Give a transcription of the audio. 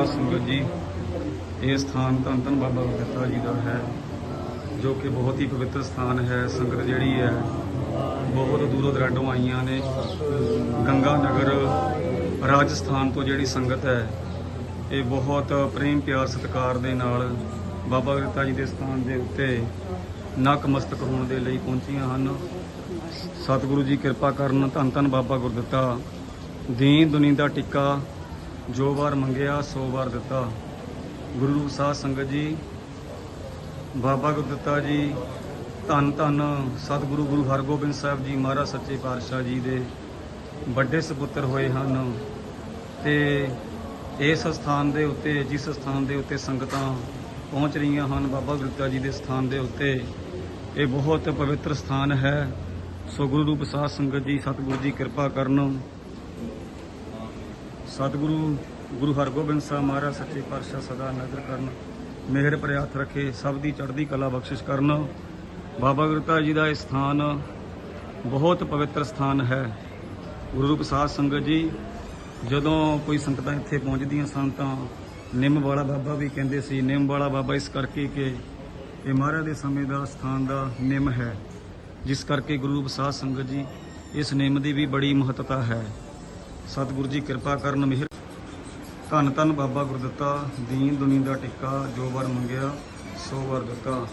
ਸਾਧ ਸੰਗਤ ਜੀ, ਇਹ ਸਥਾਨ ਧੰਨ ਧੰਨ ਬਾਬਾ ਗੁਰਦਿੱਤਾ ਜੀ ਦਾ ਹੈ, ਜੋ ਕਿ ਬਹੁਤ ਹੀ ਪਵਿੱਤਰ ਸਥਾਨ ਹੈ, ਸੰਗਤ ਜਿਹੜੀ ਹੈ, ਬਹੁਤ ਦੂਰੋਂ ਦਰਾਡੋਂ ਆਈਆਂ ਨੇ। ਗੰਗਾ ਨਗਰ ਰਾਜਸਥਾਨ ਤੋਂ ਜਿਹੜੀ ਸੰਗਤ ਹੈ, ਇਹ ਬਹੁਤ ਪ੍ਰੇਮ ਪਿਆਰ ਸਤਿਕਾਰ ਦੇ ਨਾਲ ਬਾਬਾ ਗੁਰਦਿੱਤਾ ਜੀ ਦੇ ਸਥਾਨ ਦੇ ਉੱਤੇ ਨਕਮਸਤਕ ਹੋਣ ਦੇ ਲਈ ਪਹੁੰਚੀਆਂ ਹਨ। ਸਤਿਗੁਰੂ ਜੀ ਕਿਰਪਾ ਕਰਨ ਧੰਨ ਧੰਨ ਬਾਬਾ ਗੁਰਦਿੱਤਾ। ਦੀਨ ਦੁਨੀ ਦਾ ਟਿੱਕਾ ਜੋ ਵਾਰ ਮੰਗਿਆ, ਸੋ ਵਾਰ ਦਿੱਤਾ। ਗੁਰੂ ਰੂਪ ਸਾਧ ਸੰਗਤ ਜੀ, ਬਾਬਾ ਗੁਰਦਿੱਤਾ ਜੀ, ਧੰਨ ਧੰਨ ਸਤਿਗੁਰੂ ਗੁਰੂ ਹਰਗੋਬਿੰਦ ਸਾਹਿਬ ਜੀ ਮਹਾਰਾਜ ਸੱਚੇ ਪਾਤਸ਼ਾਹ ਜੀ ਦੇ ਵੱਡੇ ਸੁਪੁੱਤਰ ਹੋਏ ਹਨ ਤੇ ਇਸ ਸਥਾਨ ਦੇ ਉੱਤੇ, ਜਿਸ ਸਥਾਨ ਦੇ ਉੱਤੇ ਸੰਗਤਾਂ ਪਹੁੰਚ ਰਹੀਆਂ ਹਨ, ਬਾਬਾ ਗੁਰਦਿੱਤਾ ਜੀ ਦੇ ਸਥਾਨ ਦੇ ਉੱਤੇ, ਇਹ ਬਹੁਤ ਪਵਿੱਤਰ ਸਥਾਨ ਹੈ। ਸੋ ਗੁਰੂ ਰੂਪ ਸਾਧ ਸੰਗਤ ਜੀ, ਸਤਿਗੁਰੂ ਜੀ, ਕਿਰਪਾ ਕਰਨ ਸਤਿਗੁਰੂ ਗੁਰੂ ਹਰਗੋਬਿੰਦ ਸਾਹਿਬ ਮਹਾਰਾਜ ਸੱਚੇ ਪਾਤਸ਼ਾਹ ਸਦਾ ਨਜ਼ਰ ਕਰਨ, ਮਿਹਰ ਭਰੇ ਹੱਥ ਰੱਖੇ, ਸਭ ਦੀ ਚੜ੍ਹਦੀ ਕਲਾ ਬਖਸ਼ਿਸ਼ ਕਰਨ। ਬਾਬਾ ਗੁਰਤਾ ਜੀ ਦਾ ਇਹ ਸਥਾਨ ਬਹੁਤ ਪਵਿੱਤਰ ਸਥਾਨ ਹੈ। ਗੁਰੂ ਰੂਪ ਸਾਧ ਸੰਗਤ ਜੀ, ਜਦੋਂ ਕੋਈ ਸੰਗਤਾਂ ਇੱਥੇ ਪਹੁੰਚਦੀਆਂ ਸਨ ਤਾਂ ਨਿੰਮ ਵਾਲਾ ਬਾਬਾ ਵੀ ਕਹਿੰਦੇ ਸੀ, ਨਿੰਮ ਵਾਲਾ ਬਾਬਾ ਇਸ ਕਰਕੇ ਕਿ ਇਹ ਮਹਾਰਾਜ ਦੇ ਸਮੇਂ ਦਾ ਸਥਾਨ ਦਾ ਨਿੰਮ ਹੈ। ਜਿਸ ਕਰਕੇ ਗੁਰੂ ਰੂਪ ਸਾਧ ਸੰਗਤ ਜੀ, ਇਸ ਨਿੰਮ ਦੀ ਵੀ ਬੜੀ ਮਹੱਤਤਾ ਹੈ। ਸਤਿਗੁਰੂ ਜੀ ਕਿਰਪਾ ਕਰਨ, ਮਿਹਰ ਧੰਨ ਧੰਨ ਬਾਬਾ ਗੁਰਦਿੱਤਾ ਦੀਨ ਦੁਨੀ ਦਾ ਟਿੱਕਾ, ਜੋ ਵਰ ਮੰਗਿਆ, ਸੋ ਵਰ ਦਿੱਤਾ।